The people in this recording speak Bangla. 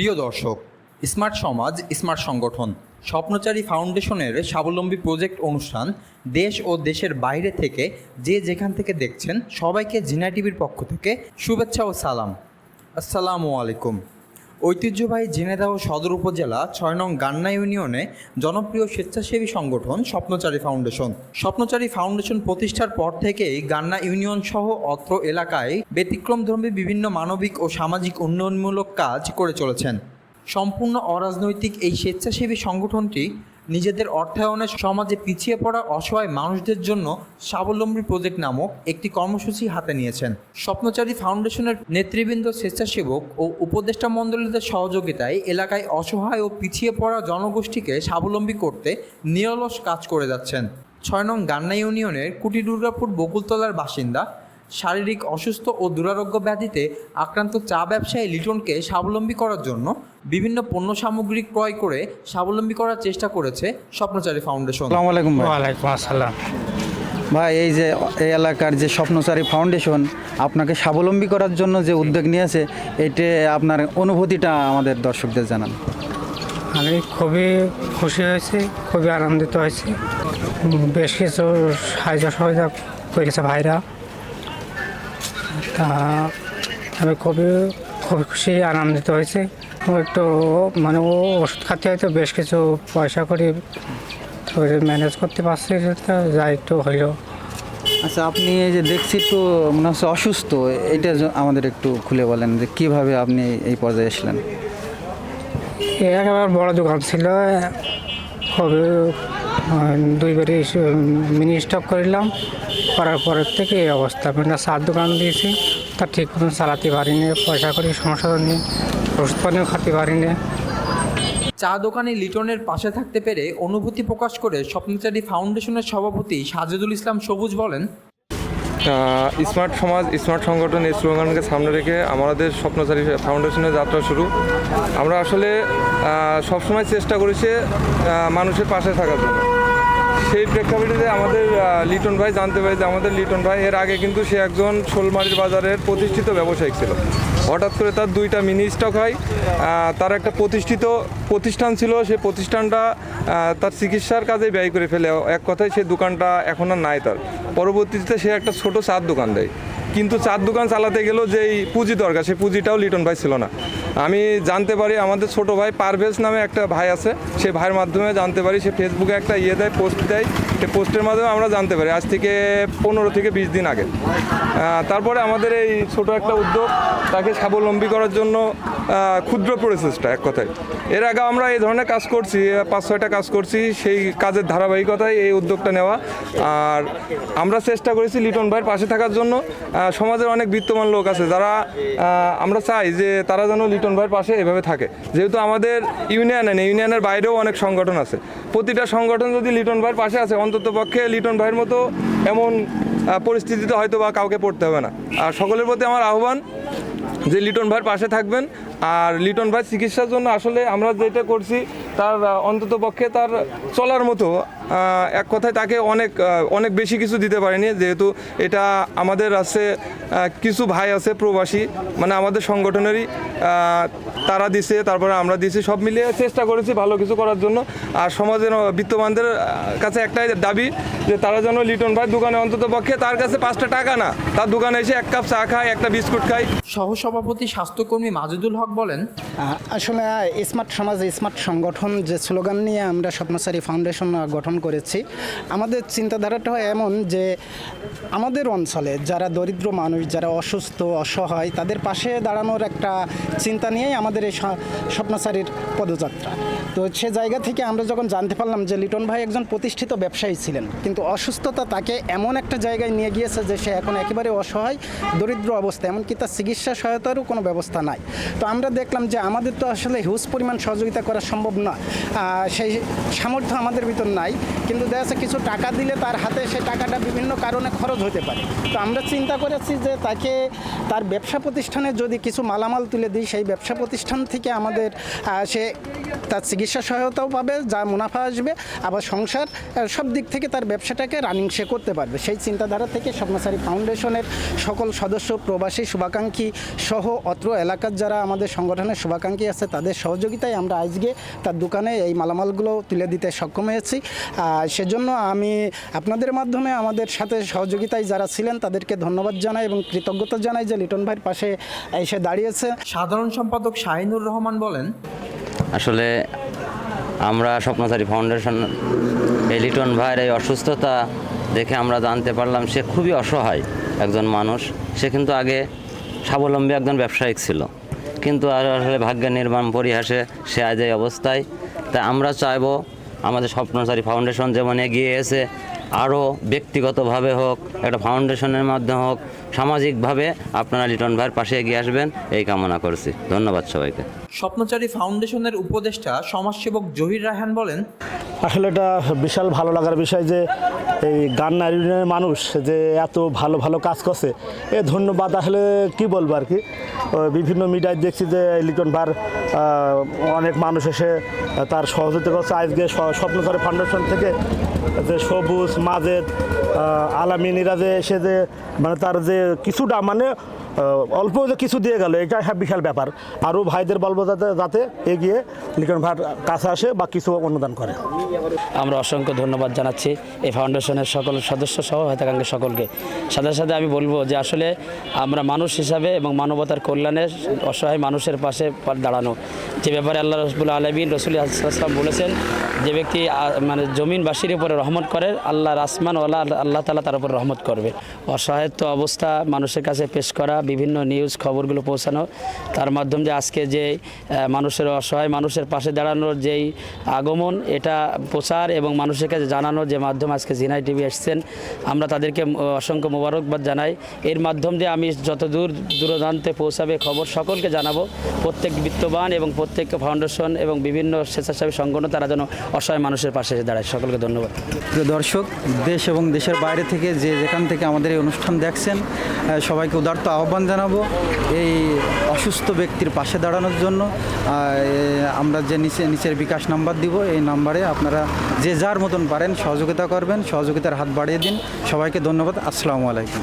প্রিয় দর্শক, স্মার্ট সমাজ, স্মার্ট সংগঠন, স্বপ্নচারী ফাউন্ডেশনের স্বাবলম্বী প্রজেক্ট অনুষ্ঠান দেশ ও দেশের বাইরে থেকে যে যেখান থেকে দেখছেন সবাইকে জিনা টিভির পক্ষ থেকে শুভেচ্ছা ও সালাম। আসসালামু আলাইকুম। ঐতিহ্যবাহী ঝিনাইদহ সদর উপজেলা ছয় নং গান্না ইউনিয়নে জনপ্রিয় স্বেচ্ছাসেবী সংগঠন স্বপ্নচারী ফাউন্ডেশন। স্বপ্নচারী ফাউন্ডেশন প্রতিষ্ঠার পর থেকেই গান্না ইউনিয়ন সহ অত্র এলাকায় ব্যতিক্রমধর্মী বিভিন্ন মানবিক ও সামাজিক উন্নয়নমূলক কাজ করে চলেছেন। সম্পূর্ণ অরাজনৈতিক এই স্বেচ্ছাসেবী সংগঠনটি নিজেদের অর্থায়নে সমাজে পিছিয়ে পড়া অসহায় মানুষদের জন্য স্বাবলম্বী প্রজেক্ট নামক একটি কর্মসূচি হাতে নিয়েছেন। স্বপ্নচারী ফাউন্ডেশনের নেতৃবৃন্দ, স্বেচ্ছাসেবক ও উপদেষ্টা মণ্ডলীদের সহযোগিতায় এলাকায় অসহায় ও পিছিয়ে পড়া জনগোষ্ঠীকে স্বাবলম্বী করতে নিরলস কাজ করে যাচ্ছেন। ছয় নং গান্না ইউনিয়নের কুটি দুর্গাপুর বকুলতলার বাসিন্দা শারীরিক অসুস্থ ও দুরারোগ্য ব্যাধিতে আক্রান্ত চা ব্যবসায়ী লিটনকে স্বাবলম্বী করার জন্য বিভিন্ন পণ্য সামগ্রী ক্রয় করে স্বাবলম্বী করার চেষ্টা করেছে স্বপ্নচারী ফাউন্ডেশন। আসসালামু আলাইকুম ভাই। ওয়ালাইকুম আসসালাম। ভাই এই যে এই এলাকার যে স্বপ্নচারী ফাউন্ডেশন আপনাকে স্বাবলম্বী করার জন্য যে উদ্যোগ নিয়েছে এতে আপনার অনুভূতিটা আমাদের দর্শকদের জানান। আমি খুবই খুশি হয়েছি খুবই আনন্দিত হয়েছি। বেশ কিছু সাহায্য সহযোগিতা করেছে ভাইরা। তা আমি খুবই খুবই খুশি আনন্দিত হয়েছি। একটু মানে ও ওষুধ খাতে হয়তো বেশ কিছু পয়সা করে ম্যানেজ করতে পারছি তা যা একটু হইল আচ্ছা আপনি এই যে দেখছি একটু মনে হচ্ছে অসুস্থ এটা আমাদের একটু খুলে বলেন যে কীভাবে আপনি এই পর্যায়ে এসলেন একেবারে বড় দোকান ছিল খুবই আহ, দুইবারই মিনি স্টক করলাম করার পরের থেকে এই অবস্থা। আমি একটা চার দোকান দিয়েছি তা ঠিক মতন চালাতে পারিনি পয়সা করি সমস্যা নিয়ে ওষুধ পানিও খাতে পারিনি। চা দোকানে লিটনের পাশে থাকতে পেরে অনুভূতি প্রকাশ করে স্বপ্নচারী ফাউন্ডেশনের সভাপতি সাজেদুল ইসলাম সবুজ বলেন স্মার্ট সমাজ স্মার্ট সংগঠন এই স্লোগানকে সামনে রেখে আমাদের স্বপ্নচারী ফাউন্ডেশনের যাত্রা শুরু। আমরা আসলে আহ, সবসময় চেষ্টা করেছি মানুষের পাশে থাকার জন্য। সেই প্রেক্ষাপটে আমাদের লিটন ভাই জানতে পারি যে আমাদের লিটন ভাই এর আগে কিন্তু সে একজন শোলমারির বাজারের প্রতিষ্ঠিত ব্যবসায়িক ছিল। হঠাৎ করে তার দুইটা মিনি স্টক হয় তার একটা প্রতিষ্ঠিত প্রতিষ্ঠান ছিল, সে প্রতিষ্ঠানটা তার চিকিৎসার কাজে ব্যয় করে ফেলে। এক কথায় সে দোকানটা এখন আর নাই তার। পরবর্তীতে সে একটা ছোট চার দোকান দেয়। কিন্তু চার দোকান চালাতে গেলেও যেই পুঁজি দরকার, সেই পুঁজিটাও লিটন ভাই ছিল না। আমি জানতে পারি আমাদের ছোট ভাই পারভেজ নামে একটা ভাই আছে সে ভাইয়ের মাধ্যমে জানতে পারি, সে ফেসবুকে একটা ইয়ে দেয় পোস্ট দেয়। সে পোস্টের মাধ্যমে আমরা জানতে পারি, আজ থেকে পনেরো থেকে বিশ দিন আগে। তারপরে আমাদের এই ছোট একটা উদ্যোগ, তাকে স্বাবলম্বী করার জন্য ক্ষুদ্র প্রচেষ্টা এক কথায়। এর আগে আমরা এই ধরনের কাজ করছি, পাঁচ, ছয়টা কাজ করছি, সেই কাজের ধারাবাহিকতায় এই উদ্যোগটা নেওয়া। আর আমরা চেষ্টা করেছি লিটন ভাইয়ের পাশে থাকার জন্য। সমাজের অনেক বিত্তমান লোক আছে, যারা আমরা চাই যে তারা যেন লিটন ভাইয়ের পাশে এভাবে থাকে। যেহেতু আমাদের ইউনিয়নে নেই, ইউনিয়নের বাইরেও অনেক সংগঠন আছে। প্রতিটা সংগঠন যদি লিটন ভাইয়ের পাশে আছে, অন্তত পক্ষে লিটন ভাইয়ের মতো এমন পরিস্থিতিতে হয়তো বা কাউকে পড়তে হবে না। আর সকলের প্রতি আমার আহ্বান যে লিটন ভাইয়ের পাশে থাকবেন, আর লিটন ভাই চিকিৎসার জন্য আসলে আমরা যেটা করছি, তার অন্তত পক্ষে তার চলার মতো এক কথায় তাকে অনেক অনেক বেশি কিছু দিতে পারিনি, যেহেতু এটা আমাদের আছে কিছু ভাই আছে প্রবাসী মানে আমাদের সংগঠনেরই তারা দিছে, তারপরে আমরা দিছি, সব মিলিয়ে চেষ্টা করেছি ভালো কিছু করার জন্য, আর সমাজের বিত্তমানদের কাছে একটাই দাবি যে তারা যেন লিটন ভাই দোকানে অন্তত পক্ষে তার কাছে পাঁচটা টাকা না। তার দোকানে এসে এক কাপ চা খায় একটা বিস্কুট খায়। সহসভাপতি স্বাস্থ্যকর্মী মাজেদুল হক বলেন আসলে স্মার্ট সমাজ স্মার্ট সংগঠন যে স্লোগান নিয়ে আমরা স্বপ্নসারী ফাউন্ডেশন গঠন করেছি আমাদের চিন্তাধারাটা হয় এমন যে আমাদের অঞ্চলে যারা দরিদ্র মানুষ যারা অসুস্থ অসহায় তাদের পাশে দাঁড়ানোর একটা চিন্তা নিয়েই আমাদের এই স্বপ্নসারীর পদযাত্রা। তো সে জায়গা থেকে আমরা যখন জানতে পারলাম যে লিটন ভাই একজন প্রতিষ্ঠিত ব্যবসায়ী ছিলেন কিন্তু অসুস্থতা তাকে এমন একটা জায়গায় নিয়ে গিয়েছে যে সে এখন একেবারে অসহায়, দরিদ্র অবস্থা, এমনকি তার চিকিৎসা সহায়তারও কোনো ব্যবস্থা নাই। তো আমরা দেখলাম যে আমাদের তো আসলে হিউজ পরিমাণ সহযোগিতা করা সম্ভব না। সেই সামর্থ্য আমাদের ভিতর নাই, কিন্তু দেখা যাচ্ছে কিছু টাকা দিলে তার হাতে সেই টাকাটা বিভিন্ন কারণে খরচ হতে পারে। তো আমরা চিন্তা করেছি যে তাকে তার ব্যবসা প্রতিষ্ঠানে যদি কিছু মালামাল তুলে দিই, সেই ব্যবসা প্রতিষ্ঠান থেকে আমাদের সে তার চিকিৎসা সহায়তাও পাবে, যা মুনাফা আসবে, আবার সংসার সব দিক থেকে তার ব্যবসা ব্যবসাটাকে রানিং সে করতে পারবে। সেই চিন্তাধারা থেকে স্বপ্নসারী ফাউন্ডেশনের সকল সদস্য প্রবাসী শুভাকাঙ্ক্ষী সহ অত্র এলাকার যারা আমাদের সংগঠনের শুভাকাঙ্ক্ষী আছে তাদের সহযোগিতায় আমরা আজকে তার দোকানে এই মালামালগুলো তুলে দিতে সক্ষম হয়েছি। সেজন্য আমি আপনাদের মাধ্যমে আমাদের সাথে সহযোগিতায় যারা ছিলেন তাদেরকে ধন্যবাদ জানাই এবং কৃতজ্ঞতা জানাই যে লিটন ভাইয়ের পাশে এসে দাঁড়িয়েছে। সাধারণ সম্পাদক শাহিনুর রহমান বলেন আসলে আমরা স্বপ্নচারী ফাউন্ডেশন এই লিটন ভাইয়ের এই অসুস্থতা দেখে আমরা জানতে পারলাম সে খুবই অসহায় একজন মানুষ। সে কিন্তু আগে স্বাবলম্বী একজন ব্যবসায়িক ছিল। কিন্তু আর আসলে ভাগ্যের নির্মাণ পরিহাসে সে আজ এই অবস্থায়। তাই আমরা চাইব আমাদের স্বপ্নচারী ফাউন্ডেশন যেমন এগিয়ে এসে আরও ব্যক্তিগতভাবে হোক, একটা ফাউন্ডেশনের মাধ্যমে হোক সামাজিকভাবে আপনারা লিটন ভাইয়ের পাশে এগিয়ে আসবেন এই কামনা করছি। ধন্যবাদ সবাইকে। স্বপ্নচারী ফাউন্ডেশনের উপদেষ্টা সমাজসেবক জহির রায়হান বলেন আসলে এটা বিশাল ভালো লাগার বিষয় যে এই গান্না ইউনিয়নের মানুষ যে এত ভালো ভালো কাজ করছে। এ ধন্যবাদ আসলে কি বলব আর কি? বিভিন্ন মিডিয়ায় দেখছি যে লিটন ভার অনেক মানুষ এসে তার সহযোগিতা করছে। আজকে স্বপ্নচারী ফাউন্ডেশন থেকে যে সবুজ মাজেদ আলামিনীরা যে এসে যে মানে তার যে কিছুটা মানে অল্প কিছু দিয়ে গেল এটা বিশাল ব্যাপার। আরও ভাইদের বলব যাতে যাতে এগিয়ে লিটন ভার কাছে আসে বা কিছু অনুদান করে। আমরা অসংখ্য ধন্যবাদ জানাচ্ছি এই ফাউন্ডেশনের সকল সদস্য সহ হয়তাকাঙ্ক্ষী সকলকে। সাথে সাথে আমি বলব যে আসলে আমরা মানুষ হিসাবে এবং মানবতার কল্যাণে অসহায় মানুষের পাশে দাঁড়ানো। যে ব্যাপারে আল্লাহ রসবুল আলমিন রসুল আসলাম বলেছেন, যে ব্যক্তি মানে জমিনবাসীর উপরে রহমত করে, আল্লাহর আসমান ওলা আল্লাহ তালা তার উপর রহমত করবে। অসহায়ত্ব অবস্থা মানুষের কাছে পেশ করা, বিভিন্ন নিউজ খবরগুলো পৌঁছানো, তার মাধ্যমে যে আজকে যে মানুষের অসহায় মানুষের পাশে দাঁড়ানোর যেই আগমন, এটা প্রচার এবং মানুষের কাছে জানানোর যে মাধ্যম আজকে জিনাই টিভি এসছেন, আমরা তাদেরকে অসংখ্য মোবারকবাদ জানাই। এর মাধ্যম দিয়ে আমি যত দূর দূরদান্তে পৌঁছাবে খবর সকলকে জানাব। প্রত্যেক বিত্তবান এবং প্রত্যেক ফাউন্ডেশন এবং বিভিন্ন স্বেচ্ছাসেবী সংগঠন, তারা যেন অসহায় মানুষের পাশে এসে দাঁড়ায়। সকলকে ধন্যবাদ। দর্শক, দেশ এবং দেশের বাইরে থেকে যে যেখান থেকে আমাদের এই অনুষ্ঠান দেখছেন সবাইকে উদার্ত আহ্বান জানাব এই অসুস্থ ব্যক্তির পাশে দাঁড়ানোর জন্য। আমরা যে নিচে, নিচের বিকাশ নাম্বার দিব, এই নাম্বারে আপনারা যে যার মতন পারেন সহযোগিতা করবেন, সহযোগিতার হাত বাড়িয়ে দিন। সবাইকে ধন্যবাদ, আসসালামু আলাইকুম।